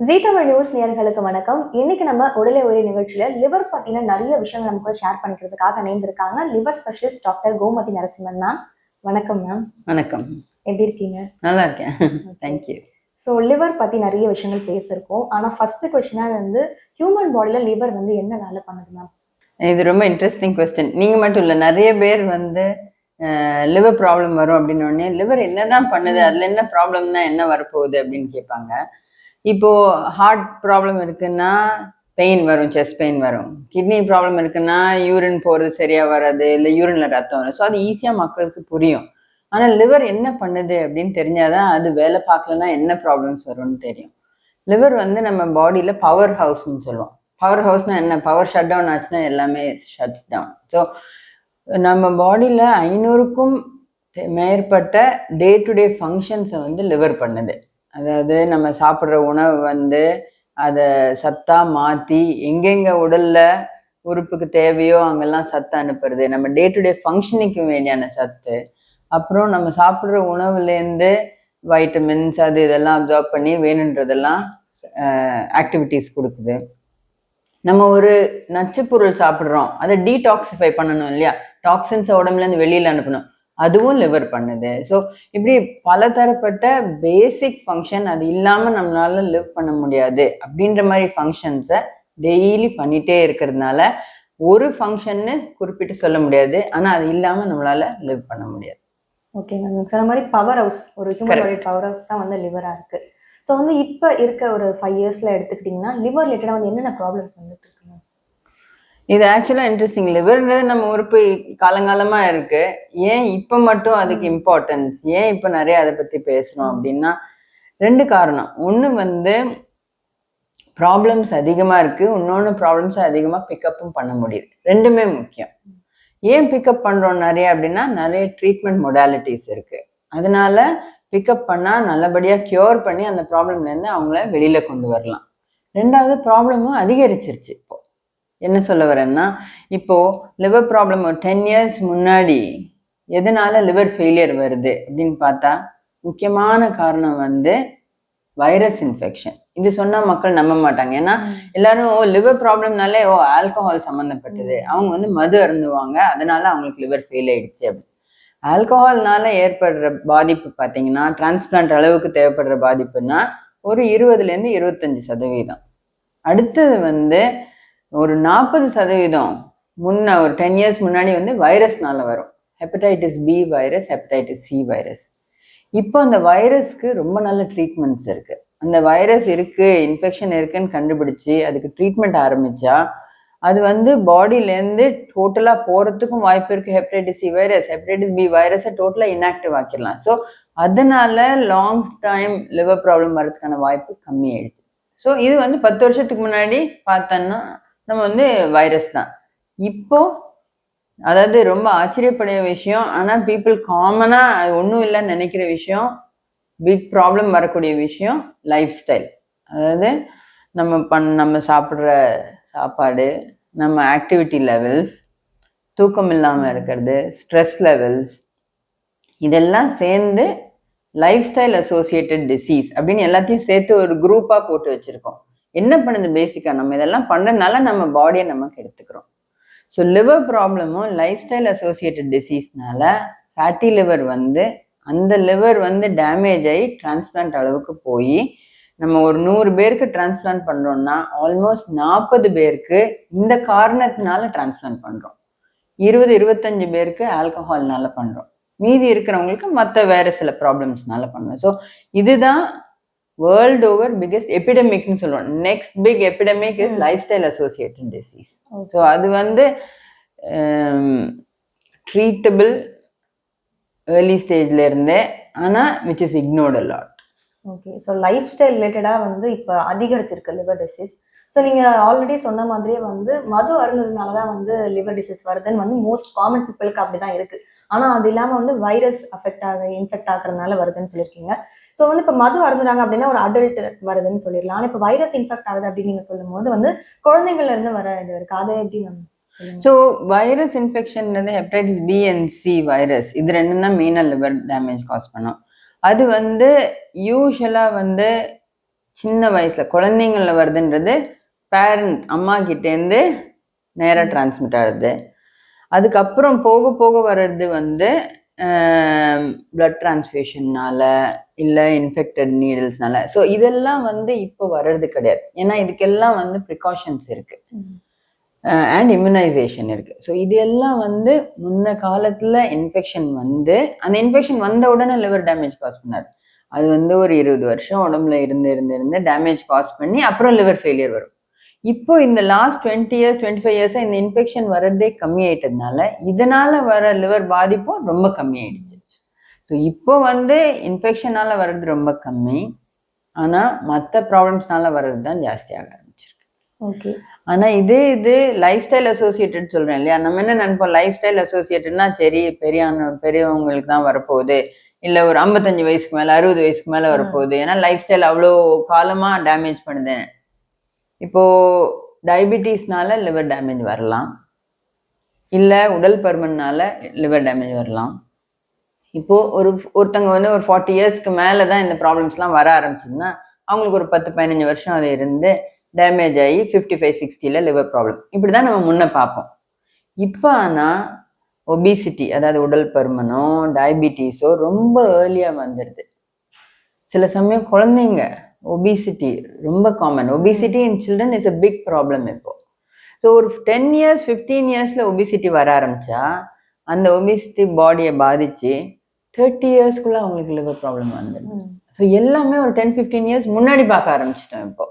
ஜீ Tamil news நேயர்களுக்கு வணக்கம். இன்னைக்கு நம்ம உடலை ஒரே நிகழ்ச்சியில லிவர் பத்தின நிறைய விஷயங்கள் நம்ம கூட ஷேர் பண்ணிக்கிறதுக்காக இணைந்திருக்காங்க. Liver specialist doctor Gomathi Narasimhan ma'am வணக்கம் மேம் வணக்கம். எப்படி இருக்கீங்க? நல்லா இருக்கேன். தேங்க்யூ ஸோ லிவர் பத்தி நிறைய விஷயங்கள் பேசியிருக்கோம். ஆனா ஃபர்ஸ்ட் கொஸ்டினா வந்து ஹியூமன் பாடியில லிவர் வந்து என்ன வேலை பண்ணுது மேம் இது ரொம்ப இன்ட்ரெஸ்டிங் கொஸ்டின் நீங்க மட்டும் இல்ல நிறைய பேர் வந்து லிவர் ப்ராப்ளம் வரும் அப்படின்னு உடனே லிவர் என்னதான் பண்ணுது அதுல என்ன ப்ராப்ளம்னா என்ன வரப்போகுது அப்படின்னு கேட்பாங்க. இப்போ ஹார்ட் ப்ராப்ளம் இருக்குன்னா பெயின் வரும் செஸ்ட் பெயின் வரும். கிட்னி ப்ராப்ளம் இருக்குன்னா யூரின் போறது சரியா வராது இல்லை யூரின்ல ரத்தம் வரும். ஸோ அது ஈஸியா மக்களுக்கு புரியும். ஆனா லிவர் என்ன பண்ணுது அப்படின்னு தெரிஞ்சாதான் அது வேலை பார்க்கலன்னா என்ன ப்ராப்ளம்ஸ் வரும்னு தெரியும். லிவர் வந்து நம்ம பாடியில பவர் ஹவுஸ்ன்னு சொல்லுவோம். பவர் ஹவுஸ்னா என்ன? பவர் ஷட் டவுன் ஆச்சுன்னா எல்லாமே ஷட்ஸ் டவுன் ஸோ நம்ம பாடியில் ஐநூறுக்கும் மேற்பட்ட டே டு டே ஃபங்க்ஷன்ஸை வந்து லிவர் பண்ணுது. அதாவது நம்ம சாப்பிட்ற உணவு வந்து அதை சத்தாக மாற்றி எங்கெங்க உடலில் உறுப்புக்கு தேவையோ அங்கெல்லாம் சத்து அனுப்புறது. நம்ம டே டு டே ஃபங்க்ஷனுக்கு வேண்டியான சத்து. அப்புறம் நம்ம சாப்பிட்ற உணவுலேருந்து வைட்டமின்ஸ் அது இதெல்லாம் அப்சர்வ் பண்ணி வேணுன்றதெல்லாம் ஆக்டிவிட்டீஸ் கொடுக்குது. நம்ம ஒரு நச்சுப்பொருள் சாப்பிட்றோம். அதை டீடாக்சிஃபை பண்ணணும் இல்லையா? டாக்ஸின்ஸை உடம்புலேருந்து வெளியில் அனுப்பணும். அதுவும் லிவர் பண்ணுது. ஸோ இப்படி பலதரப்பட்ட பேசிக் ஃபங்க்ஷன் அது இல்லாமல் நம்மளால லிவ் பண்ண முடியாது. அப்படின்ற மாதிரி ஃபங்க்ஷன்ஸை டெய்லி பண்ணிட்டே இருக்கிறதுனால ஒரு ஃபங்க்ஷன்னு குறிப்பிட்டு சொல்ல முடியாது. ஆனால் அது இல்லாமல் நம்மளால லிவ் பண்ண முடியாது. ஓகே மேம் சொன்ன மாதிரி பவர் ஹவுஸ் ஒரு human Correct. Body power house தான் வந்து லிவரா இருக்கு. ஸோ வந்து இப்போ இருக்க ஒரு ஃபைவ் இயர்ஸ்ல எடுத்துக்கிட்டிங்கன்னா லிவர் ரிலேட்டடாக வந்து என்னென்ன ப்ராப்ளம்ஸ் வந்துட்டு? இது ஆக்சுவலாக இன்ட்ரெஸ்டிங் லிவர்ன்றது நம்ம உறுப்பு காலங்காலமாக இருக்குது ஏன் இப்போ மட்டும் அதுக்கு இம்பார்ட்டன்ஸ் ஏன் இப்போ நிறைய அதை பற்றி பேசணும் அப்படின்னா ரெண்டு காரணம். ஒன்று வந்து ப்ராப்ளம்ஸ் அதிகமாக இருக்குது இன்னொன்று ப்ராப்ளம்ஸும் அதிகமாக பிக்கப்பும் பண்ண முடியுது. ரெண்டுமே முக்கியம். ஏன் பிக்கப் பண்ணுறோம் நிறைய அப்படின்னா நிறைய ட்ரீட்மெண்ட் மொடாலிட்டிஸ் இருக்குது அதனால பிக்கப் பண்ணால் நல்லபடியாக க்யூர் பண்ணி அந்த ப்ராப்ளம்லேருந்து அவங்கள வெளியில் கொண்டு வரலாம். ரெண்டாவது ப்ராப்ளமும் அதிகரிச்சிருச்சு இப்போ. என்ன சொல்ல வரேன்னா இப்போ லிவர் ப்ராப்ளம் ஒரு டென் இயர்ஸ் முன்னாடி எதனால லிவர் ஃபெயிலியர் வருது அப்படின்னு பார்த்தா முக்கியமான காரணம் வந்து வைரஸ் இன்ஃபெக்ஷன் இது சொன்னா மக்கள் நம்ப மாட்டாங்க. ஏன்னா எல்லாரும் ஓ லிவர் ப்ராப்ளம்னாலே ஓ ஆல்கஹால் சம்மந்தப்பட்டது அவங்க வந்து மது அருந்துவாங்க. அதனால அவங்களுக்கு லிவர் ஃபெயில் ஆயிடுச்சு அப்படி ஆல்கஹால்னால ஏற்படுற பாதிப்பு பார்த்தீங்கன்னா டிரான்ஸ்பிளான்ட் அளவுக்கு தேவைப்படுற பாதிப்புன்னா ஒரு இருபதுலேருந்து இருபத்தஞ்சு சதவீதம். அடுத்தது வந்து ஒரு நாற்பது சதவீதம் முன்ன ஒரு டென் இயர்ஸ் முன்னாடி வந்து வைரஸ்னால வரும். Hepatitis B virus hepatitis C virus இப்போ அந்த வைரஸ்க்கு ரொம்ப நல்ல ட்ரீட்மெண்ட்ஸ் இருக்கு. அந்த வைரஸ் இருக்கு இன்ஃபெக்ஷன் இருக்குன்னு கண்டுபிடிச்சி அதுக்கு ட்ரீட்மெண்ட் ஆரம்பிச்சா அது வந்து பாடியிலேருந்து டோட்டலாக போகிறதுக்கும் வாய்ப்பு இருக்குது hepatitis C virus hepatitis B வைரஸை டோட்டலாக இன்ஆக்டிவ் ஆக்கிடலாம். ஸோ அதனால லாங் டைம் லிவர் ப்ராப்ளம் வர்றதுக்கான வாய்ப்பு கம்மியாயிடுச்சு. ஸோ இது வந்து பத்து வருஷத்துக்கு முன்னாடி பார்த்தோன்னா நம்ம வந்து வைரஸ் தான். இப்போ அதாவது ரொம்ப ஆச்சரியப்படைய விஷயம் ஆனால் பீப்புள் காமனாக அது ஒன்றும் இல்லைன்னு நினைக்கிற விஷயம் பிக் ப்ராப்ளம் வரக்கூடிய விஷயம் லைஃப் ஸ்டைல் அதாவது நம்ம பண் நம்ம சாப்பிட்ற சாப்பாடு நம்ம ஆக்டிவிட்டி லெவல்ஸ் தூக்கம் இல்லாமல் இருக்கிறது ஸ்ட்ரெஸ் லெவல்ஸ் இதெல்லாம் சேர்ந்து லைஃப் ஸ்டைல் அசோசியேட்டட் டிசீஸ் அப்படின்னு எல்லாத்தையும் சேர்த்து ஒரு குரூப்பாக போட்டு வச்சுருக்கோம். என்ன பண்ணுது பேசிக்காக நம்ம இதெல்லாம் பண்ணதுனால நம்ம பாடியை நமக்கு எடுத்துக்கிறோம். ஸோ லிவர் ப்ராப்ளமும் லைஃப் ஸ்டைல் அசோசியேட்டட் டிசீஸ்னால ஃபேட்டி லிவர் வந்து அந்த லிவர் வந்து டேமேஜ் ஆகி டிரான்ஸ்பிளான்ட் அளவுக்கு போய் நம்ம ஒரு நூறு பேருக்கு டிரான்ஸ்பிளான்ட் பண்ணுறோம்னா ஆல்மோஸ்ட் நாற்பது பேருக்கு இந்த காரணத்தினால டிரான்ஸ்பிளான்ட் பண்ணுறோம் இருபது இருபத்தஞ்சு பேருக்கு ஆல்கஹால்னால பண்ணுறோம் மீதி இருக்கிறவங்களுக்கு மற்ற வேறு சில ப்ராப்ளம்ஸ்னால பண்ணுவோம் ஸோ இதுதான் வேர்ல்டு ஓவர் பிக்கெஸ்ட் எபிடமிக்னு சொல்லுவோம். Next big epidemic is. Life style associated disease. So அது வந்து ட்ரீட்டபிள் ஏர்லி ஸ்டேஜ்ல இருந்தே ஆனால் which is ignored a lot okay so life style ரிலேட்டடாக வந்து இப்போ அதிகரிச்சிருக்கு லிவர் டிசீஸ் ஸோ நீங்கள் ஆல்ரெடி சொன்ன மாதிரியே வந்து மது அருந்ததுனால தான் வந்து லிவர் டிசீஸ் வருதுன்னு வந்து மோஸ்ட் காமன் பீப்புளுக்கு அப்படி தான் இருக்கு. ஆனால் அது இல்லாமல் வந்து வைரஸ் அஃபெக்ட் ஆக இன்ஃபெக்ட் ஆகுறதுனால வருதுன்னு சொல்லியிருக்கீங்க. ஸோ வந்து இப்போ மது அருந்துறாங்க அப்படின்னா ஒரு அடல்ட் வருதுன்னு சொல்லிடலாம். ஆனால் இப்போ வைரஸ் இன்ஃபெக்ட் ஆகுது அப்படின்னு நீங்கள் சொல்லும் போது வந்து குழந்தைங்கள்ல இருந்து வர இது இருக்கு. அதை எப்படி நம்ம so virus இன்ஃபெக்ஷன்றது hepatitis B and C virus இது ரெண்டும் தான் மெயினாக லிவர் டேமேஜ் காஸ் பண்ணும். அது வந்து யூஸ்வலாக வந்து சின்ன வயசில் குழந்தைங்களில் வருதுன்றது பேரண்ட் அம்மா கிட்டேருந்து நேராக டிரான்ஸ்மிட் ஆகுது. அதுக்கப்புறம் போக போக வர்றது வந்து பிளட் டிரான்ஸ்ஃபியூஷன்னால இல்லை இன்ஃபெக்டட் நீடில்ஸ்னால ஸோ இதெல்லாம் வந்து இப்போ வர்றது கிடையாது. ஏன்னா இதுக்கெல்லாம் வந்து ப்ரிகாஷன்ஸ் இருக்கு. அண்ட் இம்யூனைசேஷன் இருக்கு. ஸோ இது எல்லாம் வந்து முன்ன காலத்துல இன்ஃபெக்ஷன் வந்து அந்த இன்ஃபெக்ஷன் வந்த உடனே லிவர் டேமேஜ் காஸ் பண்ணாது. அது வந்து ஒரு இருபது வருஷம் உடம்புல இருந்து இருந்து இருந்து டேமேஜ் காஸ் பண்ணி அப்புறம் லிவர் ஃபெயிலியர் வரும். இப்போ இந்த last twenty years twenty five இயர்ஸாக இந்த இன்ஃபெக்ஷன் வர்றதே கம்மி ஆயிட்டதுனால இதனால வர லிவர் பாதிப்பும் ரொம்ப கம்மி ஆயிடுச்சு ஸோ இப்போ வந்து இன்ஃபெக்ஷனால வர்றது ரொம்ப கம்மி. ஆனா மற்ற ப்ராப்ளம்ஸ்னால வர்றது தான் ஜாஸ்தியாக ஆரம்பிச்சிருக்கு. ஓகே ஆனா இதே இது லைஃப் ஸ்டைல் அசோசியேட்டட் சொல்றேன் இல்லையா? நம்ம என்ன நினைப்போம்? லைஃப் ஸ்டைல் அசோசியேட்டட்னா சரி பெரியான பெரியவங்களுக்கு தான் வரப்போகுது. இல்ல ஒரு ஐம்பத்தஞ்சு வயசுக்கு மேல அறுபது வயசுக்கு மேல வரப்போகுது. ஏன்னா லைஃப் ஸ்டைல் அவ்வளோ காலமா டேமேஜ் பண்ணுது. இப்போது டயபிட்டிஸ்னால லிவர் டேமேஜ் வரலாம். இல்லை உடல் பருமன்னால லிவர் டேமேஜ் வரலாம். இப்போது ஒரு ஒருத்தவங்க வந்து ஒரு ஃபார்ட்டி இயர்ஸ்க்கு மேலே தான் இந்த ப்ராப்ளம்ஸ்லாம் வர ஆரம்பிச்சதுன்னா அவங்களுக்கு ஒரு பத்து பதினஞ்சு வருஷம் அது இருந்து டேமேஜ் ஆகி ஃபிஃப்டி ஃபைவ் சிக்ஸ்டியில் லிவர் ப்ராப்ளம் இப்படி தான் நம்ம முன்ன பார்ப்போம். இப்போ ஆனால் ஒபிசிட்டி அதாவது உடல் பருமனோ டயபிட்டிஸோ ரொம்ப ஏர்லியாக வந்துடுது சில சமயம் குழந்தைங்க ஒபிசிட்டி ரொம்ப common obesity in children is a big problem இப்போ. ஸோ ஒரு டென் இயர்ஸ் ஃபிஃப்டீன் இயர்ஸில் ஒபிசிட்டி வர ஆரம்பிச்சா அந்த ஒபிசிட்டி பாடியை பாதிச்சு தேர்ட்டி இயர்ஸ்க்குள்ள அவங்களுக்கு லிவர் ப்ராப்ளம் வந்துடுது ஸோ எல்லாமே ஒரு டென் ஃபிஃப்டீன் இயர்ஸ் முன்னாடி பார்க்க ஆரம்பிச்சிட்டோம் இப்போ.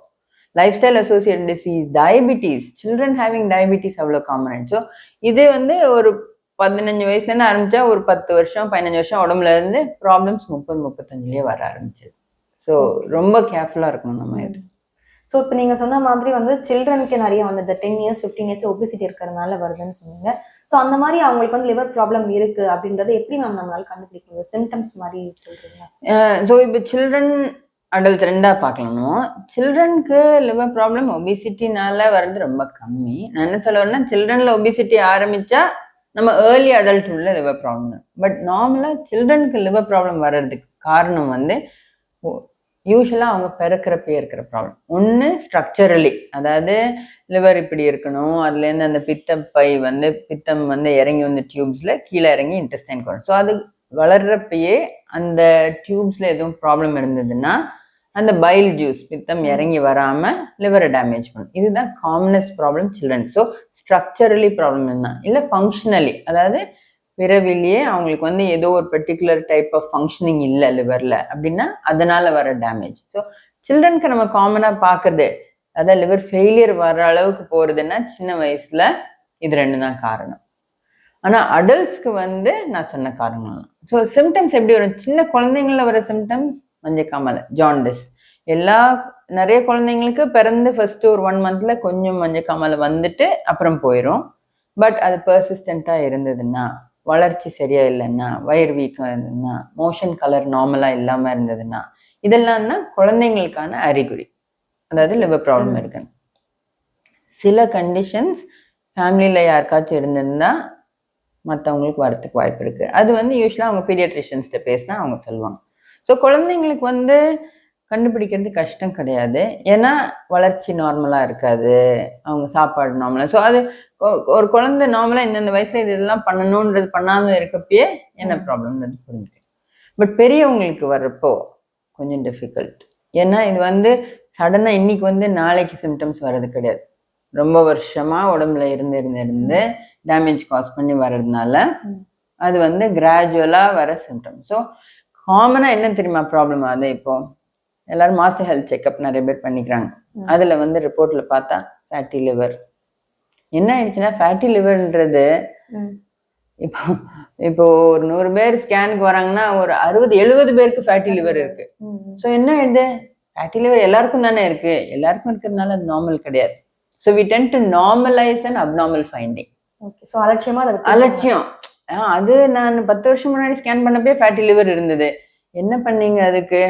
Life style associate disease diabetes children having diabetes அவ்வளோ காமன் ஸோ இது வந்து ஒரு பதினஞ்சு வயசுலேருந்து ஆரம்பிச்சா ஒரு பத்து வருஷம் பதினஞ்சு வருஷம் உடம்புல இருந்து ப்ராப்ளம்ஸ் முப்பது முப்பத்தஞ்சுலேயே வர ஆரம்பிச்சிது ஸோ ரொம்ப கேர்ஃபுல்லாக இருக்கணும் நம்ம இது. ஸோ இப்போ நீங்க சொன்ன மாதிரி வந்து சில்ட்ரனுக்கு நிறைய வந்து ten years fifteen years obesity இருக்கிறதுனால வருதுன்னு சொன்னீங்க. ஸோ அந்த மாதிரி அவங்களுக்கு வந்து லிவர் ப்ராப்ளம் இருக்கு அப்படின்றத எப்படி மேம் நம்மளால கண்டுபிடிக்க முடியும்? சிம்டம்ஸ் மாதிரி சொல்றீங்களா? ஸோ இப்போ சில்ட்ரன் அடல்ட்ஸ் ரெண்டாக பார்க்கலாமோ சில்ட்ரனுக்கு லிவர் ப்ராப்ளம் ஒபிசிட்டினால வர்றது ரொம்ப கம்மி. நான் என்ன சொல்ல வரேன்னா சில்ட்ரனில் ஒபிசிட்டி ஆரம்பிச்சா நம்ம ஏர்லி அடல்ட் உள்ள லிவர் ப்ராப்ளம் பட் நார்மலாக சில்ட்ரனுக்கு லிவர் ப்ராப்ளம் வர்றதுக்கு காரணம் வந்து யூஸ்வலாக அவங்க பிறக்கிறப்பே இருக்கிற ப்ராப்ளம் ஒன்று ஸ்ட்ரக்சரலி அதாவது லிவர் இப்படி இருக்கணும் அதுலேருந்து அந்த பித்தப்பை வந்து பித்தம் வந்து இறங்கி வந்து டியூப்ஸில் கீழே இறங்கி இன்டெஸ்டைன் வரும். ஸோ அது வளர்றப்பயே அந்த டியூப்ஸில் எதுவும் ப்ராப்ளம் இருந்ததுன்னா அந்த பைல் ஜூஸ் பித்தம் இறங்கி வராமல் லிவரை டேமேஜ் பண்ணும். இதுதான் commonest problem children so structurally problem தான். இல்லை ஃபங்க்ஷனலி அதாவது பிறவிலேயே அவங்களுக்கு வந்து ஏதோ ஒரு பர்டிகுலர் டைப் ஆஃப் ஃபங்க்ஷனிங் இல்லை லிவரில் அப்படின்னா அதனால வர டேமேஜ் ஸோ சில்ட்ரனுக்கு நம்ம காமனாக பார்க்குறது அதாவது லிவர் ஃபெயிலியர் வர அளவுக்கு போகிறதுன்னா சின்ன வயசில் இது ரெண்டு தான் காரணம். ஆனால் அடல்ட்ஸ்க்கு வந்து நான் சொன்ன காரணம் ஸோ சிம்டம்ஸ் எப்படி வரும்? சின்ன குழந்தைங்களில் வர சிம்டம்ஸ் மஞ்சக்காமலை ஜாண்டிஸ் எல்லா நிறைய குழந்தைங்களுக்கு பிறந்து ஃபர்ஸ்ட் ஒரு ஒன் மந்த்ல கொஞ்சம் மஞ்சக்காமலை வந்துட்டு அப்புறம் போயிடும் பட் அது பர்சிஸ்டண்ட்டாக இருந்ததுன்னா வளர்ச்சி சரியா இல்லைன்னா வயிறு வீக்கம் இருந்ததுன்னா மோஷன் கலர் நார்மலாக இல்லாமல் இருந்ததுன்னா இதெல்லாம் தான் குழந்தைங்களுக்கான அறிகுறி. அதாவது லிவர் ப்ராப்ளம் இருக்குன்னு சில கண்டிஷன்ஸ் ஃபேமிலியில் யாருக்காச்சும் இருந்திருந்தா மற்றவங்களுக்கு வரத்துக்கு வாய்ப்பு இருக்கு. அது வந்து யூஸ்வலாக அவங்க பீடியாட்ரிஷியன்ஸ்கிட்ட பேசினா அவங்க சொல்லுவாங்க. ஸோ குழந்தைங்களுக்கு வந்து கண்டுபிடிக்கிறது கஷ்டம் கிடையாது. ஏன்னா வளர்ச்சி நார்மலாக இருக்காது. அவங்க சாப்பாடு நார்மலாக ஸோ அது ஒரு குழந்தை நார்மலாக இந்தந்த வயசுல இது இதெல்லாம் பண்ணணுன்றது பண்ணாமல் இருக்கப்பயே என்ன ப்ராப்ளம்ன்றது புரிஞ்சுது. பட் பெரியவங்களுக்கு வர்றப்போ கொஞ்சம் டிஃபிகல்ட் ஏன்னா இது வந்து சடனாக இன்னைக்கு வந்து நாளைக்கு சிம்டம்ஸ் வர்றது கிடையாது. ரொம்ப வருஷமா உடம்புல இருந்து இருந்து இருந்து டேமேஜ் காஸ் பண்ணி வர்றதுனால. அது வந்து கிராஜுவலாக வர சிம்டம் ஸோ காமனாக என்ன தெரியுமா ப்ராப்ளம் அது இப்போ? எல்லாரும் மாஸ்டர் ஹெல்த் செக்அப் நிறைய பேர் பண்ணிக்கிறாங்க. அதில் வந்து ரிப்போர்ட்டில் பார்த்தா ஃபேட்டி லிவர் என்ன ஆயிடுச்சுன்னா ஃபேட்டி லிவர்ன்றது இப்போ இப்போ ஒரு நூறு பேர் ஸ்கேனுக்கு வராங்கன்னா ஒரு அறுபது எழுபது பேருக்கு ஃபேட்டி லிவர் இருக்கு. ஸோ என்ன ஆயிடுது? ஃபேட்டி லிவர் எல்லாருக்கும் தானே இருக்கு. எல்லாருக்கும் இருக்கிறதுனால அது நார்மல் கிடையாது. So we tend to normalise and abnormal finding okay so அலட்சியமா. அலட்சியம். ஆ, அது நான் பத்து வருஷம் முன்னாடி ஸ்கேன் பண்ணப்பே ஃபேட்டி லிவர் இருந்தது. என்ன பண்ணீங்க அதுக்கு?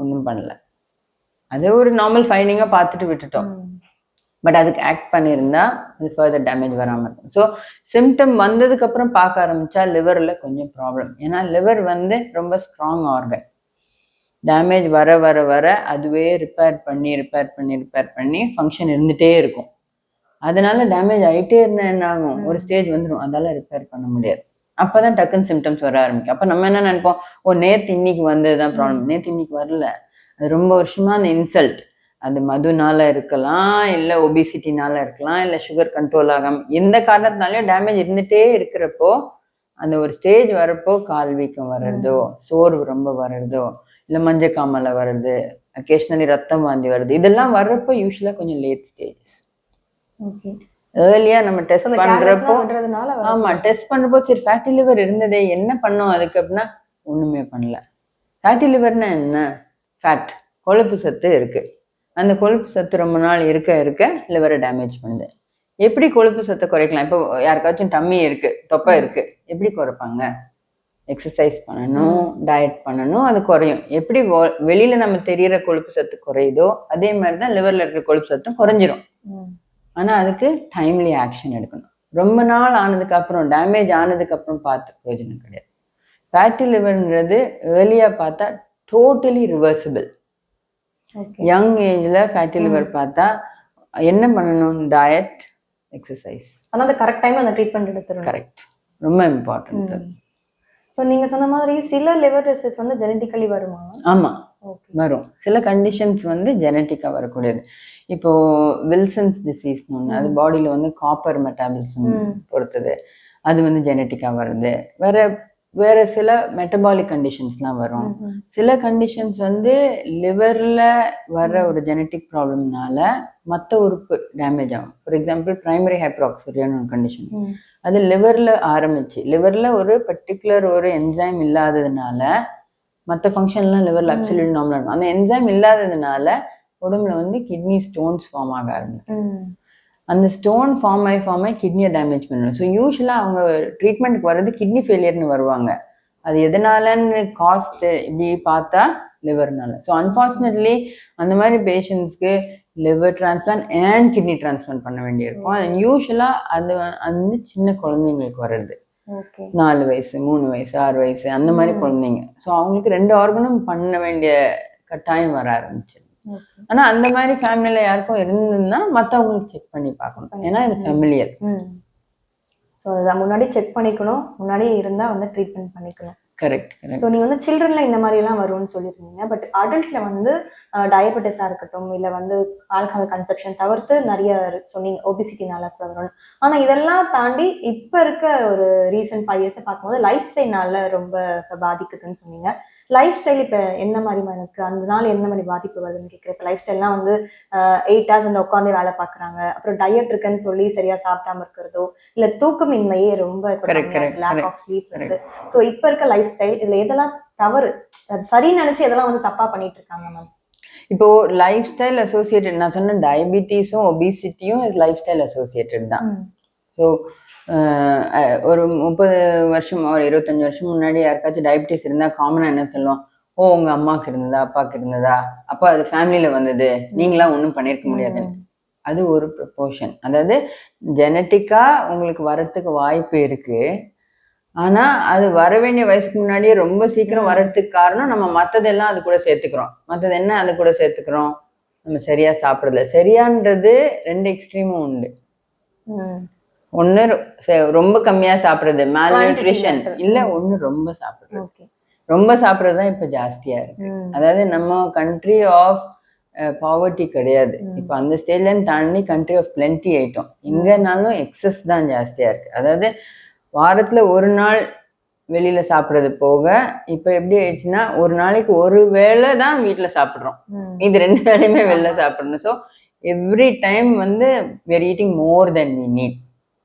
ஒன்றும் பண்ணல. அது ஒரு நார்மல் ஃபைண்டிங்காக பார்த்துட்டு விட்டுட்டோம். பட் அதுக்கு ஆக்ட் பண்ணியிருந்தா அது ஃபர்தர் டேமேஜ் வராமல் இருக்கும். ஸோ சிம்டம் வந்ததுக்கு அப்புறம் பார்க்க ஆரம்பிச்சா லிவரில் கொஞ்சம் ப்ராப்ளம் ஏன்னா லிவர் வந்து ரொம்ப ஸ்ட்ராங் ஆர்கன் டேமேஜ் வர வர வர அதுவே ரிப்பேர் பண்ணி ரிப்பேர் பண்ணி ரிப்பேர் பண்ணி ஃபங்க்ஷன் இருந்துகிட்டே இருக்கும். அதனால டேமேஜ் ஆகிட்டே இருந்தா என்ன ஆகும் ஒரு ஸ்டேஜ் வந்துடும் அதால ரிப்பேர் பண்ண முடியாது. அப்பதான் டக்குன்னு சிம்டம்ஸ் வர ஆரம்பிக்கும். அப்ப நம்ம என்ன நினைப்போம்? ஓ நேத்து இன்னைக்கு வந்ததுதான் ப்ராப்ளம் நேத்து இன்னைக்கு வரல. அது ரொம்ப வருஷமா அந்த இன்சல்ட் அது மதுனால இருக்கலாம் இல்ல ஒபிசிட்டினால இருக்கலாம் இல்ல சுகர் கண்ட்ரோல் ஆகாம எந்த காரணத்தினாலயும் டேமேஜ் இருந்துட்டே இருக்கிறப்போ அந்த ஒரு ஸ்டேஜ் வரப்போ கால் வீக்கம் வர்றதோ சோர்வு ரொம்ப வர்றதோ இல்ல மஞ்சக்காமலை வருது அக்கேஷனலி ரத்தம் வாந்தி வருது இதெல்லாம் வர்றப்போ யூஸ்வலா கொஞ்சம் லேட் ஸ்டேஜஸ் ஓகே ஏர்லியா நம்ம டெஸ்ட் பண்றப்போ ஆமா டெஸ்ட் பண்றப்போ சரி ஃபேட்டி லிவர் இருந்ததே என்ன பண்ணோம் அதுக்கு அப்படின்னா ஒண்ணுமே பண்ணல. ஃபேட்டி லிவர்னா என்ன? ஃபேட் கொழுப்பு சத்து இருக்கு. அந்த கொழுப்பு சத்து ரொம்ப நாள் இருக்க இருக்க லிவரை டேமேஜ் பண்ணுது. எப்படி கொழுப்பு சத்தை குறைக்கலாம்? இப்போ யாருக்காச்சும் டம்மி இருக்கு தொப்பை இருக்கு எப்படி குறைப்பாங்க? எக்ஸசைஸ் பண்ணணும் டயட் பண்ணணும் அது குறையும். எப்படி வெளியில நம்ம தெரியற கொழுப்பு சத்து குறையுதோ அதே மாதிரி தான் லிவர்ல இருக்கிற கொழுப்பு சத்தும் குறைஞ்சிரும். ம். ஆனா அதுக்கு டைம்லி ஆக்ஷன் எடுக்கணும். ரொம்ப நாள் ஆனதுக்கு அப்புறம் டேமேஜ் ஆனதுக்கு அப்புறம் பார்த்து பிரயோஜனம் கிடையாது. ஃபேட்டி லிவர்ன்றது ஏர்லியா பார்த்தா டோட்டலி ரிவர்சிபிள் யங் ஏஜ்ல ஃபேட்டி லிவர் பார்த்தா என்ன பண்ணணும்? டயட் எக்ஸசைஸ் ஆனா அந்த கரெக்ட் டைம்ல அந்த ட்ரீட்மெண்ட் எடுத்துருணும் கரெக்ட் ரொம்ப இம்பார்ட்டன்ட் ஸோ நீங்க சொன்ன மாதிரி சில லிவர் டிசீஸ் வந்து ஜெனட்டிக்கலி வருமா? ஆமா. ஓகே வரும். சில கண்டிஷன்ஸ் வந்து ஜெனட்டிக்கா வரக்கூடியது. இப்போ வில்சன்ஸ் டிசீஸ்னு ஒன்று அது பாடியில வந்து காப்பர் மெட்டாபிலிசம். பொறுத்தது. அது வந்து ஜெனட்டிக்கா வருது. வேற வேற சில மெட்டபாலிக் கண்டிஷன்ஸ்லாம் வரும். சில கண்டிஷன்ஸ் வந்து லிவர்ல வர்ற ஒரு ஜெனட்டிக் ப்ராப்ளம்னால மற்ற உறுப்பு டேமேஜ் ஆகும். ஃபார் எக்ஸாம்பிள் பிரைமரி ஹைப்ராக்சரியான ஒரு கண்டிஷன் அது லிவர்ல ஆரம்பிச்சு லிவர்ல ஒரு பர்டிகுலர் ஒரு என்சைம் இல்லாததுனால மற்ற ஃபங்க்ஷன்லாம் லிவர்ல. அப்சல்யூட் நார்மலாக இருக்கும். அந்த என்சைம் இல்லாததுனால உடம்புல வந்து கிட்னி ஸ்டோன்ஸ் ஃபார்ம் ஆக ஆரம்பிக்கும். அந்த ஸ்டோன் ஃபார்ம் ஆகி ஃபார்ம் ஆகி கிட்னியை டேமேஜ் பண்ணிடும். ஸோ யூஸ்வலாக அவங்க ட்ரீட்மெண்ட்டுக்கு வர்றது கிட்னி ஃபெயிலியர்னு வருவாங்க. அது எதனாலன்னு காஸ்ட் இப்படி பார்த்தா லிவர்னால ஸோ அன்ஃபார்ச்சுனேட்லி அந்த மாதிரி பேஷண்ட்ஸ்க்கு liver transplant and kidney transplant பண்ண வேண்டியிருக்கும். அது யூஸ்வலாக அது வந்து சின்ன குழந்தைங்களுக்கு வர்றது. நாலு வயசு மூணு வயசு ஆறு வயசு அந்த மாதிரி. குழந்தைங்க. ஸோ அவங்களுக்கு ரெண்டு ஆர்கனும் பண்ண வேண்டிய கட்டாயம் வர ஆரம்பிச்சு ஆனா அந்த மாதிரி ஃபேமிலியில யாருக்கும் இருந்ததுன்னா மத்தவங்களுக்கு செக் பண்ணி பார்க்கணும். ஏன்னா இது ஃபெமிலியல் ம். ஸோ அதுதான் முன்னாடி செக் பண்ணிக்கணும். முன்னாடி இருந்தா வந்து ட்ரீட்மெண்ட் பண்ணிக்கணும் கரெக்ட் ஸோ நீங்க வந்து சில்ட்ரன்ல இந்த மாதிரி எல்லாம் வரும்னு சொல்லியிருந்தீங்க. பட் அடல்ட்ல வந்து டயபெட்டிஸா இருக்கட்டும் இல்ல வந்து ஆல்கஹால் கன்சப்ஷன் தவிர்த்து நிறைய. சொன்னீங்க ஒபிசிட்டினால கூட வரும் ஆனா இதெல்லாம் தாண்டி இப்ப இருக்க ஒரு ரீசன்ட் ஃபைவ் இயர்ஸ் பார்க்கும்போது லைஃப் ஸ்டைல்னால ரொம்ப பாதிக்குதுன்னு சொன்னீங்க. லைஃப் ஸ்டைல் இப்ப என்ன மாதிரி இருக்கு? அந்த நாள் என்ன மாதிரி பாதிப்பு வருதுன்னு கேட்குறேன் இப்போ லைஃப் ஸ்டைல்லாம் வந்து எயிட் ஹவர்ஸ் வந்து உட்காந்து வேலை பார்க்குறாங்க. அப்புறம் டயட் இருக்குன்னு சொல்லி சரியா சாப்பிடாம இருக்கிறதோ இல்ல தூக்கமின்மையே ரொம்ப லேக் ஆஃப் ஸ்லீப் இருக்கு. ஸோ இப்ப இருக்க லைஃப் ஸ்டைல் இதுல எதெல்லாம் தவறு? சரின்னு நினைச்சு எதெல்லாம் வந்து தப்பா பண்ணிட்டு இருக்காங்க மேம் இப்போ லைஃப் ஸ்டைல் அசோசியேட்டட் நான் சொன்ன டயபிட்டிஸும் ஒபிசிட்டியும் லைஃப் ஸ்டைல் அசோசியேட்டட் தான். ஸோ ஒரு முப்பது வருஷம் ஒரு இருபத்தஞ்சு வருஷம் முன்னாடி யாருக்காச்சும் டயபிட்டிஸ் இருந்தால் காமனாக என்ன சொல்லுவோம் ஓ உங்க அம்மாவுக்கு இருந்ததா? அப்பாவுக்கு இருந்ததா? அப்போ அது ஃபேமிலியில வந்தது. நீங்களாம் ஒன்றும் பண்ணியிருக்க முடியாதுன்னு அது ஒரு ப்ரொபோர்ஷன் அதாவது ஜெனட்டிக்கா உங்களுக்கு வரத்துக்கு வாய்ப்பு இருக்கு. ஆனா அது வர வேண்டிய வயசுக்கு முன்னாடியே ரொம்ப சீக்கிரம் வர்றதுக்கு காரணம் நம்ம மத்ததெல்லாம் அது கூட சேர்த்துக்கிறோம். மத்தது என்ன? அது கூட சேர்த்துக்கிறோம். நம்ம சரியா சாப்பிடுறதுல சரியான்றது ரெண்டு எக்ஸ்ட்ரீமும் உண்டு. ச- ரொம்ப கம்மியா சாப்பிடுறது. மேல் நியூட்ரிஷன். இல்ல ஒண்ணு ரொம்ப சாப்பிடுறது. ஓகே ரொம்ப சாப்பிடுறது தான் இப்ப ஜாஸ்தியா இருக்கு. அதாவது நம்ம கண்ட்ரி ஆஃப் பாவர்ட்டி கிடையாது. இப்போ அந்த ஸ்டேஜ்ல இருந்து தாண்டி கண்ட்ரி ஆஃப் பிளென்டி ஆயிட்டோம். எங்கனாலும் எக்ஸஸ் தான் ஜாஸ்தியா இருக்கு. அதாவது வாரத்துல ஒரு நாள் வெளியில சாப்பிடுறது போக இப்ப எப்படி ஆயிடுச்சுன்னா ஒரு நாளைக்கு ஒரு வேளை தான் வீட்டுல சாப்பிடுறோம். இது ரெண்டு வேளையுமே வெளில சாப்பிடணும். ஸோ எவ்ரி டைம் வந்து we're eating more than we need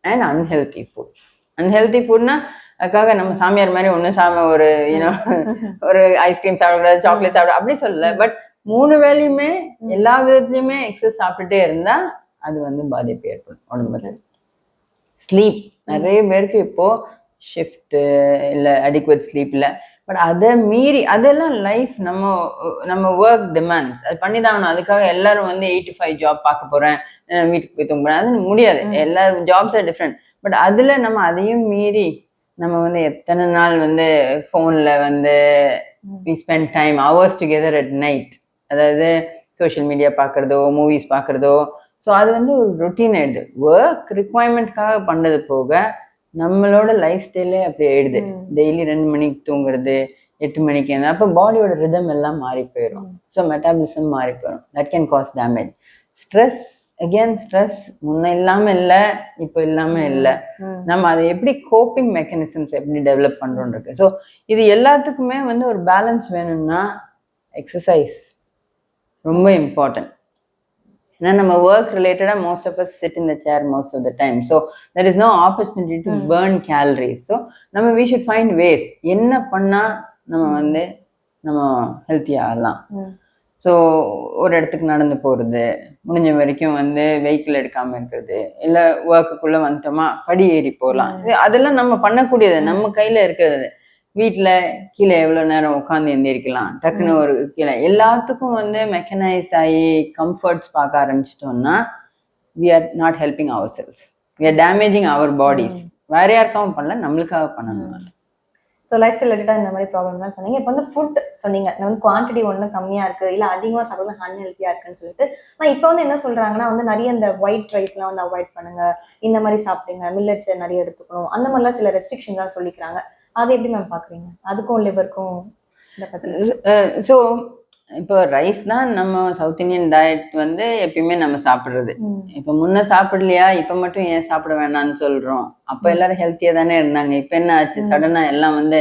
and unhealthy food unhealthy ஃபுட்னா அதுக்காக நம்ம சாமியார் மாதிரி ஒன்றும் சாம ஒரு யூனோ ஒரு ஐஸ்கிரீம் சாப்பிடக்கூடாது சாக்லேட் சாப்பிட அப்படி சொல்லல. பட் மூணு வேளையுமே எல்லா விதத்துலயுமே எக்ஸஸ் சாப்பிட்டுட்டே இருந்தா அது வந்து பாதிப்பு ஏற்படும் உடம்புல. ஸ்லீப் நிறைய பேருக்கு இப்போ ஷிஃப்ட் இல்ல அடிக்குவேட் ஸ்லீப் இல்ல. பட் அதை மீறி அதெல்லாம் லைஃப் நம்ம நம்ம ஒர்க் டிமாண்ட்ஸ் அது பண்ணி தான் அதுக்காக எல்லாரும் வந்து எயிட் டு ஃபைவ் ஜாப் பார்க்க போறேன். வீட்டுக்கு போய் தூங்க போறேன். அது முடியாது. எல்லா ஜாப்ஸ் ஆர் டிஃப்ரெண்ட் பட் அதுல நம்ம அதையும் மீறி நம்ம வந்து எத்தனை நாள் வந்து ஃபோனில் வந்து we spend time hours together at night அதாவது சோஷியல் மீடியா பார்க்குறதோ மூவிஸ் பார்க்குறதோ. ஸோ அது வந்து ஒரு ரொட்டீன் ஆயிடுது. ஒர்க் ரிக்குவயர்மெண்ட்காக பண்ணது போக நம்மளோட லைஃப் ஸ்டைலே அப்படி ஆயிடுது. டெய்லி ரெண்டு மணிக்கு தூங்குறது எட்டு மணிக்கு எழுந்து அப்போ பாடியோட ரிதம் எல்லாம் மாறி போயிடும் ஸோ மெட்டாபிலிசம் மாறி போயிடும் that can cause damage stress again stress முன்ன இல்லாமல் இல்லை இப்போ இல்லாமல் இல்லை. நம்ம அதை எப்படி கோப்பிங் மெக்கானிசம்ஸ் எப்படி டெவலப் பண்ணுறோம் இருக்கு. ஸோ இது எல்லாத்துக்குமே வந்து ஒரு பேலன்ஸ் வேணும்னா எக்ஸசைஸ் ரொம்ப இம்பார்ட்டன்ட் ஏன்னா நம்ம ஒர்க் ரிலேட்டடாக most of us sit in the chair most of the time so there is no opportunity to. Burn calories so நம்ம வி ஷுட் ஃபைண்ட் வேஸ் என்ன பண்ணால் நம்ம வந்து நம்ம ஹெல்த்தி ஆகலாம். ஸோ ஒரு இடத்துக்கு நடந்து போகிறது முடிஞ்ச வரைக்கும் வந்து வெஹிக்கிள் எடுக்காமல் இருக்கிறது இல்லை ஒர்க்குக்குள்ளே வந்துட்டோமா படி ஏறி போகலாம் இது அதெல்லாம் நம்ம பண்ணக்கூடியது நம்ம கையில் இருக்கிறது. வீட்டில் கீழே எவ்வளோ நேரம் உட்காந்து எந்திரிக்கலாம் டக்குன்னு ஒரு கீழே. எல்லாத்துக்கும் வந்து மெக்கனைஸ் ஆகி கம்ஃபர்ட்ஸ் பார்க்க ஆரம்பிச்சிட்டோம்னா we are not helping our cells we are damaging our bodies வேற யாருக்காகவும் பண்ணல நம்மளுக்காக பண்ணணும் ஸோ லைஃப் ஸ்டைல் ரிலேட்டடாக இந்த மாதிரி ப்ராப்ளம்லாம் சொன்னீங்க. இப்போ வந்து ஃபுட் சொன்னீங்க. வந்து குவான்டிட்டி ஒன்று கம்மியாக இருக்கு இல்லை அதிகமாக சாப்பிட்றது அன்ஹெல்த்தியாக இருக்குன்னு சொல்லிட்டு. ஆனால் இப்போ வந்து என்ன சொல்றாங்கன்னா வந்து நிறைய இந்த ஒயிட் ரைஸ்லாம் வந்து அவாய்ட் பண்ணுங்க. இந்த மாதிரி சாப்பிடுங்க. மில்லட்ஸ் நிறைய எடுத்துக்கணும். அந்த மாதிரிலாம் சில ரெஸ்ட்ரிக்ஷன் தான் சொல்லிக்கிறாங்க. அதை எப்படி மேம் பார்க்குறீங்க அதுக்கும் லிவருக்கும் ஸோ இப்போ ரைஸ் தான் நம்ம சவுத் இந்தியன் டயட் வந்து எப்பயுமே நம்ம சாப்பிடுறது. இப்போ முன்ன சாப்பிடலையா? இப்போ மட்டும் ஏன் சாப்பிட வேணாம்னு சொல்றோம். அப்போ எல்லாரும் ஹெல்த்தியா தானே இருந்தாங்க. இப்போ என்ன ஆச்சு. சடனா எல்லாம் வந்து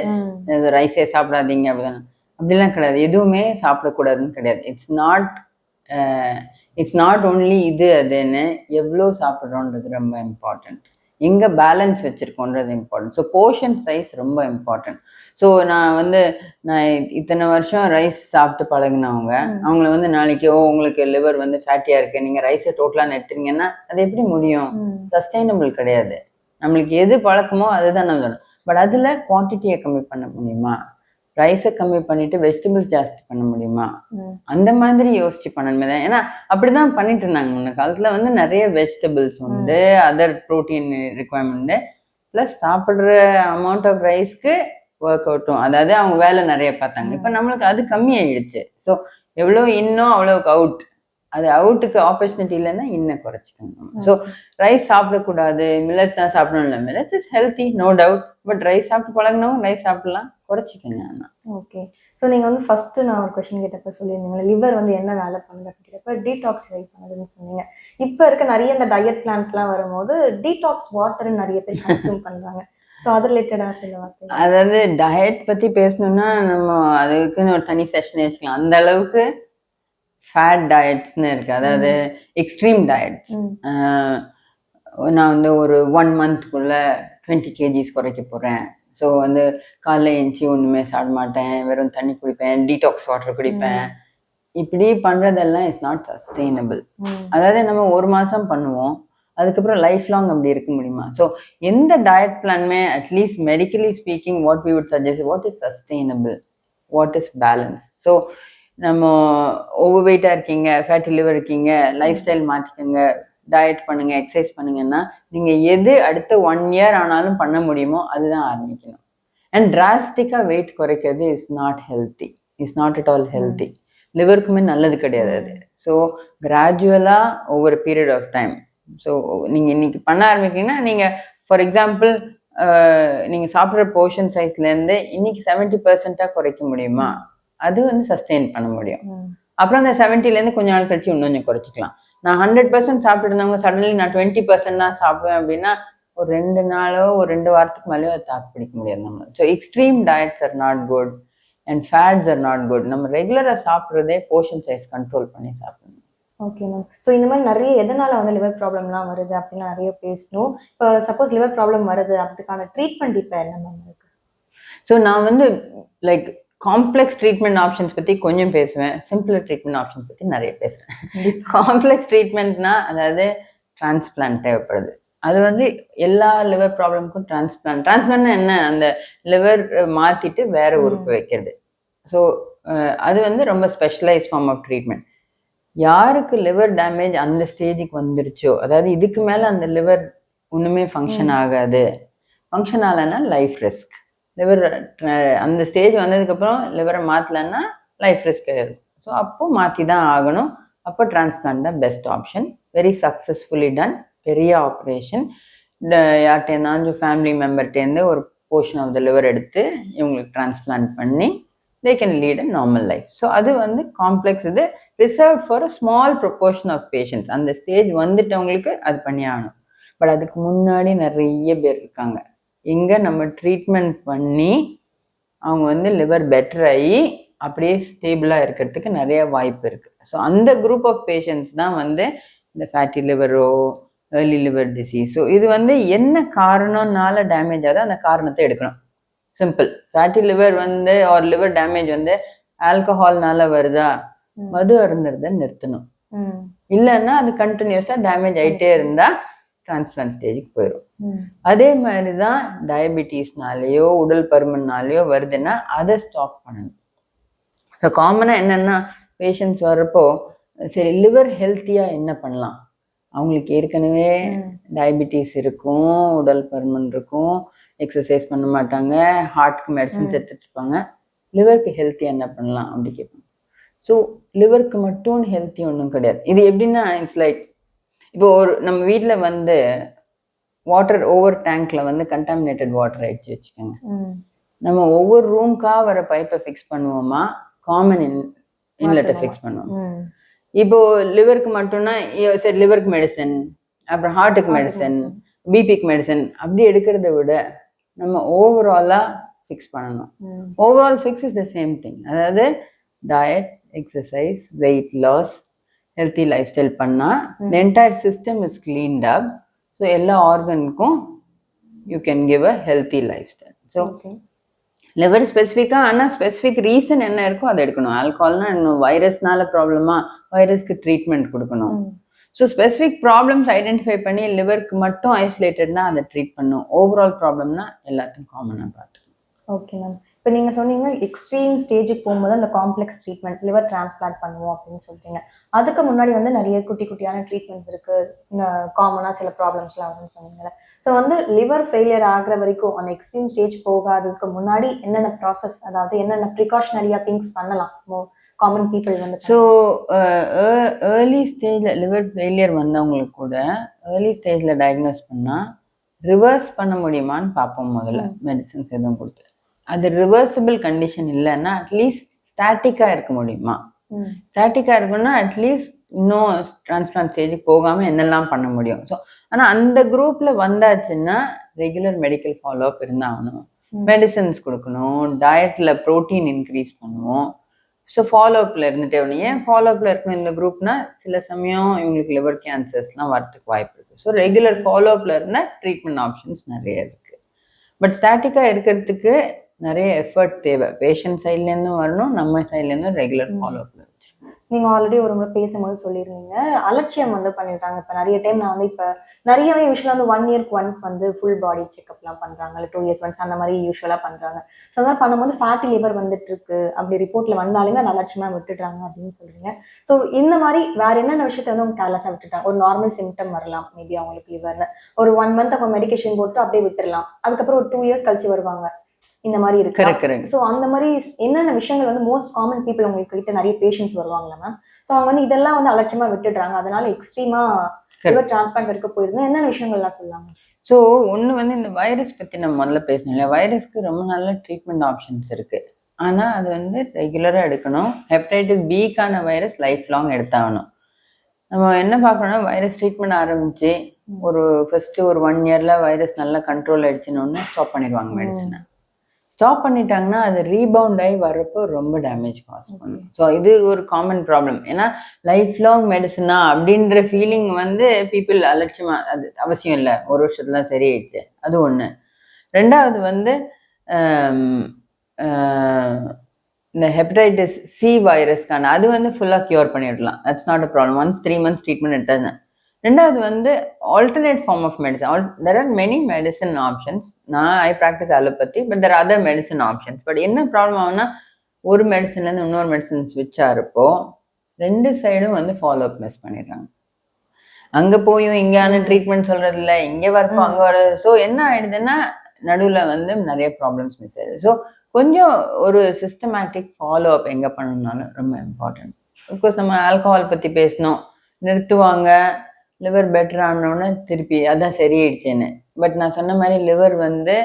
ரைஸே சாப்பிடாதீங்க அப்படிதான். அப்படிலாம் கிடையாது. எதுவுமே சாப்பிடக்கூடாதுன்னு கிடையாது. It's not it's not only இது அதுன்னு எவ்வளோ சாப்பிட்றோன்றது ரொம்ப இம்பார்ட்டன்ட் எங்கே பேலன்ஸ் வச்சுருக்கோன்றது இம்பார்ட்டன்ட் ஸோ போர்ஷன் சைஸ் ரொம்ப இம்பார்ட்டன்ட் ஸோ நான் வந்து நான் இத்தனை வருஷம் ரைஸ் சாப்பிட்டு பழகுனவங்க. அவங்கள வந்து நாளைக்கு ஓ உங்களுக்கு லிவர் வந்து ஃபேட்டியாக இருக்குது நீங்கள் ரைஸை டோட்டலாக எடுத்துறீங்கன்னா அது எப்படி முடியும்? சஸ்டைனபிள் கிடையாது. நம்மளுக்கு எது பழக்கமோ அதுதான் நம்ம சொல்லணும். பட் அதில் குவான்டிட்டியை கம்மி பண்ண முடியுமா? ரைஸை கம்மி பண்ணிட்டு வெஜிடபிள்ஸ் ஜாஸ்தி பண்ண முடியுமா? அந்த மாதிரி யோசிச்சு பண்ணணுமே தான். ஏன்னா அப்படிதான் பண்ணிட்டு இருந்தாங்க முன்ன காலத்துல வந்து நிறைய வெஜிடபிள்ஸ் உண்டு அதர் ப்ரோட்டீன் ரிக்குவயர்மெண்ட் ப்ளஸ் சாப்பிட்ற அமௌண்ட் ஆஃப் ரைஸ்க்கு ஒர்க் அவுட்டும் அதாவது அவங்க வேலை நிறைய பார்த்தாங்க. இப்போ நம்மளுக்கு அது கம்மி ஆயிடுச்சு. ஸோ எவ்வளோ இன்னும் அவ்வளோக்கு அவுட் அது அவுட்டுக்கு ஆப்பர்ச்சுனிட்டி இல்லைன்னா இன்னும் குறைச்சிக்கணும் ஸோ ரைஸ் சாப்பிடக்கூடாது மில்லட்ஸ் தான் சாப்பிடணும். இல்லை millets is healthy no doubt but rice சாப்பிட்டு பழகினவங்க ரைஸ் சாப்பிடலாம் குறைச்சிக்கங்க ஆனா. ஓகே ஸோ நீங்கள் வந்து ஃபர்ஸ்ட் நான் ஒரு கொஸ்டின் கேட்டப்ப சொல்லியிருந்தீங்க லிவர் வந்து என்ன வேலை பண்ணுது கேட்டப்ப டீடாக்ஸிஃபை பண்ணுதுன்னு சொன்னீங்க. இப்போ இருக்க நிறைய இந்த டயட் பிளான்ஸ்லாம் வரும்போது டீடாக்ஸ் வாட்டர் நிறைய பேர் கன்சியூம் பண்றாங்க ஸோ அது ரிலேட்டடாக சில வார்த்தை அதாவது டயட் பத்தி பேசணும்னா நம்ம அதுக்குன்னு ஒரு தனி செஷன் வச்சுக்கலாம். அந்த அளவுக்கு ஃபேட் டயட்ஸ்னு இருக்கு. அதாவது எக்ஸ்ட்ரீம் டயட்ஸ். நான் வந்து ஒரு ஒன் மந்த்க்குள்ள டுவெண்ட்டி கேஜிஸ் குறைக்க போறேன். ஸோ வந்து காலைல எழுந்துச்சி ஒண்ணுமே சாப்பிட மாட்டேன். வெறும் தண்ணி குடிப்பேன் டீடாக்ஸ் வாட்டர் குடிப்பேன். இப்படி பண்றதெல்லாம் இஸ் நாட் சஸ்டெயினபிள். அதாவது நம்ம ஒரு மாசம் பண்ணுவோம். அதுக்கப்புறம் லைஃப் லாங் அப்படி இருக்க முடியுமா? ஸோ எந்த diet பிளானுமே at least medically speaking what we would suggest what is sustainable what is balance so நம்ம ஓவர் வெயிட்டாக இருக்கீங்க ஃபேட்டி லிவர் இருக்கீங்க லைஃப் ஸ்டைல் மாற்றிக்கோங்க டயட் பண்ணுங்க எக்ஸசைஸ் பண்ணுங்கன்னா நீங்கள் எது அடுத்த ஒன் இயர் ஆனாலும் பண்ண முடியுமோ அதுதான் ஆரம்பிக்கணும். அண்ட் டிராஸ்டிக்காக வெயிட் குறைக்கிறது is not healthy is not at all healthy லிவருக்குமே நல்லது கிடையாது அது. ஸோ கிராஜுவலாக ஒவ்வொரு பீரியட் ஆஃப் டைம் ஸோ நீங்கள் இன்னைக்கு பண்ண ஆரம்பிக்கிறீங்கன்னா நீங்கள் ஃபார் எக்ஸாம்பிள் நீங்கள் சாப்பிட்ற போர்ஷன் சைஸ்லேருந்து இன்னைக்கு செவன்ட்டி பர்சண்ட்டாக குறைக்க முடியுமா? அது வந்து சஸ்டெயின் பண்ண முடியும். அப்புறம் அந்த 70 ல இருந்து கொஞ்ச நாள் கழிச்சு இன்னும் கொஞ்சம் குறைச்சிக்கலாம். நான் ஹண்ட்ரட் பர்சன்ட் சாப்பிட்டு இருந்தவங்க சடன்லி நான் டுவெண்ட்டி பர்சன்ட் தான் சாப்பிடுவேன் அப்படின்னா ஒரு ரெண்டு நாளோ ஒரு ரெண்டு வாரத்துக்கு மேலேயோ அதை தாக்கு பிடிக்க முடியாது நம்ம so extreme diets are not good and fats are not good நம்ம ரெகுலராக சாப்பிட்றதே போர்ஷன் சைஸ் கண்ட்ரோல் பண்ணி சாப்பிடணும். ஓகே மேம் ஸோ இந்த மாதிரி நிறைய எதனால வந்து லிவர் ப்ராப்ளம்லாம் வருது அப்படின்னு நிறைய பேசணும். இப்போ சப்போஸ் லிவர் ப்ராப்ளம் வருது அதுக்கான ட்ரீட்மெண்ட் இப்போ என்ன மேம் இருக்கு? ஸோ நான் வந்து லைக் காம்ப்ளெக்ஸ் ட்ரீட்மெண்ட் ஆப்ஷன்ஸ் பற்றி கொஞ்சம் பேசுவேன். சிம்பிள் ட்ரீட்மெண்ட் ஆப்ஷன்ஸ் பற்றி நிறைய பேசுவேன் காம்ப்ளெக்ஸ் ட்ரீட்மெண்ட்னா அதாவது டிரான்ஸ்பிளான்ட் தேவைப்படுது. அது வந்து எல்லா லிவர் ப்ராப்ளம்க்கும் டிரான்ஸ்பிளான்ட் டிரான்ஸ்பிளான்ட்னா என்ன? அந்த லிவர் மாற்றிட்டு வேற. உறுப்பு வைக்கிறது. ஸோ அது வந்து ரொம்ப ஸ்பெஷலைஸ் ஃபார்ம் ஆஃப் ட்ரீட்மெண்ட் யாருக்கு லிவர் டேமேஜ் அந்த ஸ்டேஜுக்கு வந்துருச்சோ அதாவது இதுக்கு மேலே அந்த லிவர் ஒன்றுமே ஃபங்க்ஷன் ஆகாது. ஃபங்க்ஷன் ஆகலைன்னா லைஃப் ரிஸ்க் லிவர் அந்த ஸ்டேஜ் வந்ததுக்கப்புறம் லிவரை மாற்றலன்னா லைஃப் ரிஸ்க் ஆயிடும் ஸோ அப்போது மாற்றி தான் ஆகணும். அப்போ டிரான்ஸ்பிளான்ட் தான் best option very successfully done பெரிய ஆப்ரேஷன் யார்கிட்டேருந்தாச்சும் ஃபேமிலி மெம்பர்கிட்டேருந்து ஒரு போர்ஷன் ஆஃப் த லிவர் எடுத்து இவங்களுக்கு டிரான்ஸ்பிளான்ட் பண்ணி they can lead a normal life so அது வந்து காம்ப்ளெக்ஸ் இது reserve for a small proportion of patients அந்த ஸ்டேஜ் வந்துட்டவங்களுக்கு அது பண்ணி ஆகணும். பட் அதுக்கு முன்னாடி நிறைய பேர் இருக்காங்க. எங்கே நம்ம ட்ரீட்மெண்ட் பண்ணி அவங்க வந்து லிவர் பெட்டர் ஆகி அப்படியே ஸ்டேபிளாக இருக்கிறதுக்கு நிறைய வாய்ப்பு இருக்குது ஸோ அந்த குரூப் ஆஃப் பேஷண்ட்ஸ் தான் வந்து இந்த ஃபேட்டி லிவரோ ஏர்லி லிவர் டிசீஸ் ஸோ இது வந்து என்ன காரணம்னால டேமேஜ் ஆகுதோ அந்த காரணத்தை எடுக்கணும் சிம்பிள் ஃபேட்டி லிவர் வந்து ஒரு லிவர் டேமேஜ் வந்து ஆல்கஹால்னால வருதா. மது அருந்துறத நிறுத்தணும். இல்லைன்னா அது கண்டினியூஸாக டேமேஜ் ஆயிட்டே இருந்தா டிரான்ஸ்பிளான்ட் ஸ்டேஜுக்கு போயிடும். அதே மாதிரி தான் டயபிட்டிஸ்னாலேயோ உடல் பருமன்னாலேயோ வருதுன்னா அதை ஸ்டாப் பண்ணணும். ஸோ காமனாக என்னென்னா பேஷண்ட்ஸ் வர்றப்போ சரி லிவர் ஹெல்த்தியாக என்ன பண்ணலாம்? அவங்களுக்கு ஏற்கனவே. டயபிட்டிஸ் இருக்கும் உடல் பருமன் இருக்கும் எக்ஸசைஸ் பண்ண மாட்டாங்க ஹார்ட்க்கு மெடிசன்ஸ் ம். எடுத்துட்டு இருப்பாங்க லிவருக்கு ஹெல்த்தியாக என்ன பண்ணலாம் அப்படி கேட்பாங்க ஸோ லிவருக்கு மட்டும் ஹெல்த்தி ஒன்றும் கிடையாது. இது எப்படின்னா இட்ஸ் லைக் இப்போ ஒரு நம்ம வீட்டில் வந்து வாட்டர் ஓவர் டேங்க்ல வந்து கண்டாமினேட்டட் வாட்டர் ஆயிடுச்சு வச்சுக்கோங்க. நம்ம ஒவ்வொரு ரூம்க்கா வர பைப்பை ஃபிக்ஸ் பண்ணுவோமா காமன் இன் இன்லெட்டை? ஃபிக்ஸ் பண்ணுவோம். இப்போ லிவருக்கு மட்டும்னா சரி லிவருக்கு மெடிசன் அப்புறம் ஹார்ட்டுக்கு மெடிசன் பிபிக்கு மெடிசன் அப்படி எடுக்கிறத விட நம்ம ஓவராலாக ஃபிக்ஸ் பண்ணணும். Overall fix is the same thing அதாவது diet exercise weight loss healthy life style பண்ணால் entire system is cleaned up so எல்லா ஆர்கனுக்கும் you can give a healthy life style so. Liver ஸ்பெசிஃபிக்காக ஆனால் ஸ்பெசிஃபிக் ரீசன் என்ன இருக்கோ அதை எடுக்கணும். ஆல்கஹால்னா இன்னும் வைரஸ்னால ப்ராப்ளமா வைரஸ்க்கு ட்ரீட்மெண்ட் கொடுக்கணும். ஸோ ஸ்பெசிஃபிக் ப்ராப்ளம்ஸ் ஐடென்டிஃபை பண்ணி லிவருக்கு மட்டும் ஐசோலேட்டட்னா அதை ட்ரீட் பண்ணும் ஓவரால் ப்ராப்ளம்னா எல்லாத்தையும் காமனாக பார்த்து ஓகே மேம் இப்போ நீங்கள் சொன்னீங்க எக்ஸ்ட்ரீம் ஸ்டேஜுக்கு போகும்போது அந்த காம்ப்ளெக்ஸ் ட்ரீட்மெண்ட் லிவர் டிரான்ஸ்பிளான்ட் பண்ணுவோம் அப்படின்னு சொல்றீங்க. அதுக்கு முன்னாடி வந்து நிறைய குட்டி குட்டியான ட்ரீட்மெண்ட்ஸ் இருக்கு. காமனாக சில ப்ராப்ளம்ஸ்லாம் வரும்னு சொன்னீங்கல்ல. ஸோ வந்து லிவர் ஃபெயிலியர் ஆகுற வரைக்கும் அந்த எக்ஸ்ட்ரீம் ஸ்டேஜ் போகாததுக்கு முன்னாடி என்னென்ன ப்ராசஸ் அதாவது என்னென்ன ப்ரிகாஷனரியாக திங்ஸ் பண்ணலாம்? காமன் பீப்புள் வந்து ஸோ ஏர்லி ஸ்டேஜில் லிவர் ஃபெயிலியர் வந்தவங்களுக்கு கூட ஏர்லி ஸ்டேஜில் டயக்னோஸ் பண்ணால் ரிவர்ஸ் பண்ண முடியுமான்னு பார்ப்போம் முதல்ல. மெடிசன்ஸ் எதுவும் கொடுத்து. அது ரிவர்சிபிள் கண்டிஷன் இல்லைன்னா அட்லீஸ்ட் ஸ்டாட்டிக்காக இருக்க முடியுமா. ஸ்டாட்டிக்காக இருக்குன்னா அட்லீஸ்ட் இன்னும் டிரான்ஸ்பிளான்ட் ஸ்டேஜுக்கு போகாமல் என்னெல்லாம் பண்ண முடியும்? ஸோ ஆனால் அந்த குரூப்பில் வந்தாச்சுன்னா ரெகுலர் மெடிக்கல் ஃபாலோஅப் இருந்தாகணும். மெடிசன்ஸ் கொடுக்கணும். டயட்டில் ப்ரோட்டீன் இன்க்ரீஸ் பண்ணுவோம். ஸோ ஃபாலோஅப்பில் இருந்துட்டே வரணும். ஏன் ஃபாலோஅப்பில் இருக்கணும் இந்த குரூப்னா சில சமயம் இவங்களுக்கு லிவர் கேன்சர்ஸ்லாம் வரதுக்கு வாய்ப்பு இருக்குது ஸோ ரெகுலர் ஃபாலோஅப்பில் இருந்தால் ட்ரீட்மெண்ட் ஆப்ஷன்ஸ் நிறைய இருக்குது பட் ஸ்டாட்டிக்காக இருக்கிறதுக்கு நிறைய எஃபர்ட் தேவை. பேஷண்ட் சைட்லேருந்தும் வரணும் நம்ம சைட்லேருந்தும் ரெகுலர் ஃபாலோஅப்பில் வச்சிருக்கணும் நீங்க ஆல்ரெடி ஒரு முறை பேசும்போது சொல்லியிருந்தீங்க. அலட்சியம் வந்து பண்ணிட்டாங்க. இப்ப நிறைய டைம் நான் வந்து இப்ப நிறையவே யூஸ்வலா வந்து ஒன் இயர்க்கு ஒன்ஸ் வந்து ஃபுல் பாடி செக்அப்லாம் பண்றாங்க. இல்லை டூ இயர்ஸ் ஒன்ஸ் அந்த மாதிரி யூஸ்வலா பண்றாங்க. ஸோ அந்த மாதிரி பண்ணும்போது ஃபேட்டி லிவர் வந்துட்டு இருக்கு அப்படி ரிப்போர்ட்ல வந்தாலுமே அது அலட்சியமா விட்டுடுறாங்க அப்படின்னு சொல்றீங்க. ஸோ இந்த மாதிரி வேற என்னென்ன விஷயத்த வந்து அவங்க கேர்லெஸ்ஸா விட்டுட்டாங்க? ஒரு நார்மல் சிம்டம் வரலாம். மேபி அவங்களுக்கு லிவர்ல ஒரு ஒன் மந்த் அவங்க மெடிகேஷன் போட்டு அப்படியே விட்டுறலாம். அதுக்கப்புறம் ஒரு டூ இயர்ஸ் கழிச்சு வருவாங்க. இந்த மாதிரி இருக்கு? ஸோ அந்த மாதிரி என்னென்ன விஷயங்கள் வந்து மோஸ்ட் காமன் பீப்புள் உங்களுக்கு கிட்ட நிறைய பேஷண்ட்ஸ் வருவாங்களா மேம் ஸோ அவங்க வந்து இதெல்லாம் வந்து அலட்சியமா விட்டுடுறாங்க. அதனால எக்ஸ்ட்ரீமா லிவர் டிரான்ஸ்பிளான்ட் வரைக்கும் போயிருந்தா என்னென்ன விஷயங்கள்லாம் சொல்லலாம் ஸோ ஒன்று வந்து இந்த வைரஸ் பற்றி நம்ம முதல்ல பேசணும் இல்லையா? வைரஸ்க்கு ரொம்ப நல்ல ட்ரீட்மெண்ட் ஆப்ஷன்ஸ் இருக்குது ஆனால் அது வந்து ரெகுலராக எடுக்கணும். ஹெப்படைட்டிஸ் பிக்கான வைரஸ் லைஃப் லாங் எடுத்தாகணும். நம்ம என்ன பார்க்கணும்னா வைரஸ் ட்ரீட்மெண்ட் ஆரம்பிச்சு ஒரு ஃபர்ஸ்ட் ஒரு ஒன் இயர்ல வைரஸ் நல்லா கண்ட்ரோல் ஆயிடுச்சுன்னு ஸ்டாப் பண்ணிடுவாங்க மெடிசனை ஸ்டாப் பண்ணிட்டாங்கன்னா அது ரீபவுண்ட் ஆகி வர்றப்போ ரொம்ப டேமேஜ் காஸ் பண்ணும். ஸோ இது ஒரு காமன் ப்ராப்ளம் ஏன்னா லைஃப் லாங் மெடிசனா அப்படின்ற ஃபீலிங் வந்து பீப்புள் அலட்சியமா அது அவசியம் இல்லை. ஒரு வருஷத்துல சரியாயிடுச்சு. அது ஒன்று ரெண்டாவது வந்து இந்த ஹெப்படைட்டிஸ் சி வைரஸ்க்கான அது வந்து ஃபுல்லாக க்யூர் பண்ணிடலாம். That's not a problem once three months treatment எடுத்தாங்க ரெண்டாவது வந்து alternate form of medicine there are many medicine options நான் I practice allopathy but there other medicine options but என்ன ப்ராப்ளம் ஆகுனா ஒரு மெடிசன்லேருந்து இன்னொரு மெடிசன் ஸ்விட்ச் ஆகிறப்போ ரெண்டு சைடும் வந்து ஃபாலோ அப் மிஸ் பண்ணிடுறாங்க. அங்கே போயும் இங்கேயான ட்ரீட்மெண்ட் சொல்றது இல்ல இங்கே வரப்போ அங்கே வர ஸோ என்ன ஆயிடுதுன்னா நடுவில் வந்து நிறைய ப்ராப்ளம்ஸ் மிஸ் ஆயிடுது. ஸோ கொஞ்சம் ஒரு சிஸ்டமேட்டிக் ஃபாலோ அப் எங்கே பண்ணணும்னாலும் ரொம்ப இம்பார்ட்டன்ட் அஃப்கோர்ஸ் நம்ம ஆல்கஹால் பற்றி பேசினோம் நிறுத்துவாங்க. லிவர் பெட்டர் ஆனோடனே திருப்பி அதான் சரியாயிடுச்சேன்னு. பட் நான் சொன்ன மாதிரி லிவர் வந்து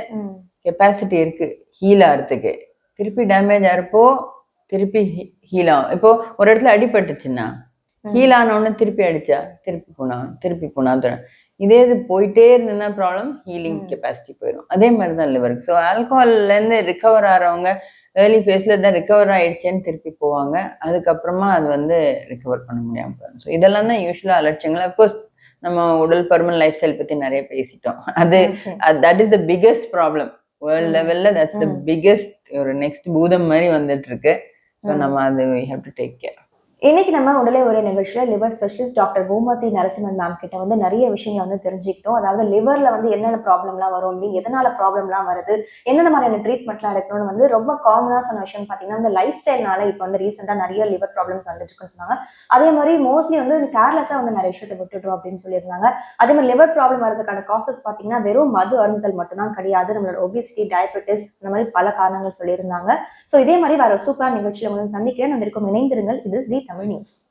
கெப்பாசிட்டி இருக்கு ஹீல் ஆகிறதுக்கு திருப்பி டேமேஜ் ஆகிறப்போ திருப்பி ஹீல் ஆகும். இப்போ ஒரு இடத்துல அடிபட்டுச்சுன்னா ஹீல் ஆனவுடனே திருப்பி அடிச்சா திருப்பி போனா திருப்பி போனா இதே இது போயிட்டே இருந்ததுன்னா ப்ராப்ளம் ஹீலிங். கெப்பாசிட்டி போயிடும் அதே மாதிரி தான் லிவருக்கு ஸோ ஆல்கஹால்லேருந்து ரிகவர் ஆகிறவங்க ஏர்லி ஃபேஸில் தான் ரிகவர் ஆயிடுச்சேன்னு திருப்பி போவாங்க. அதுக்கப்புறமா அது வந்து ரிகவர் பண்ண முடியாமல் போயிடும் ஸோ இதெல்லாம் தான் யூஸ்வலாக அலட்சியங்கள் அஃப்கோர்ஸ் நம்ம உடல் பருமன் லைஃப் ஸ்டைல் பற்றி நிறைய பேசிட்டோம் அது that is the biggest problem world. லெவல்ல தட்ஸ் த. பிக்கஸ்ட் ஒரு நெக்ஸ்ட் பூதம் மாதிரி வந்துட்டு இருக்கு ஸோ. நம்ம அது we have to take care இன்னைக்கு நம்ம உடலே ஒரு நிகழ்ச்சியில liver specialist doctor Poomathi Narasimhan ma'am கிட்ட வந்து நிறைய விஷயங்களை வந்து தெரிஞ்சுக்கிட்டோம். அதாவது லிவர்ல வந்து என்னென்ன ப்ராப்ளம்லாம் வரும் அப்படின்னு எதனால ப்ராப்ளம்லாம் வருது என்னென்ன மாதிரியான ட்ரீட்மெண்ட்லாம் எடுக்கணும்னு வந்து ரொம்ப காமனா சொன்ன விஷயம் பாத்தீங்கன்னா இந்த லைஃப் ஸ்டைல்னால இப்போ வந்து ரீசெண்டா நிறைய லிவர் ப்ராப்ளம்ஸ் வந்துட்டு இருக்குன்னு சொன்னாங்க. அதே மாதிரி மோஸ்ட்லி வந்து கேர்லெஸ்ஸா வந்து நிறைய விஷயத்தை விட்டுடுறோம் அப்படின்னு சொல்லியிருந்தாங்க. அதே மாதிரி லிவர் ப்ராப்ளம் வரதுக்கான காசஸ் பாத்தீங்கன்னா வெறும் மது அருந்தல் மட்டும்தான் கிடையாது. நம்மளோட ஒபிசிட்டி டயபெட்டிஸ் இந்த மாதிரி பல காரணங்கள் சொல்லியிருந்தாங்க. ஸோ இதே மாதிரி வேற சூப்பரான நிகழ்ச்சியில வந்து சந்திக்கிறேன். நம்ம இருக்கும் இணைந்திருங்கள். இது ஜி Italo News.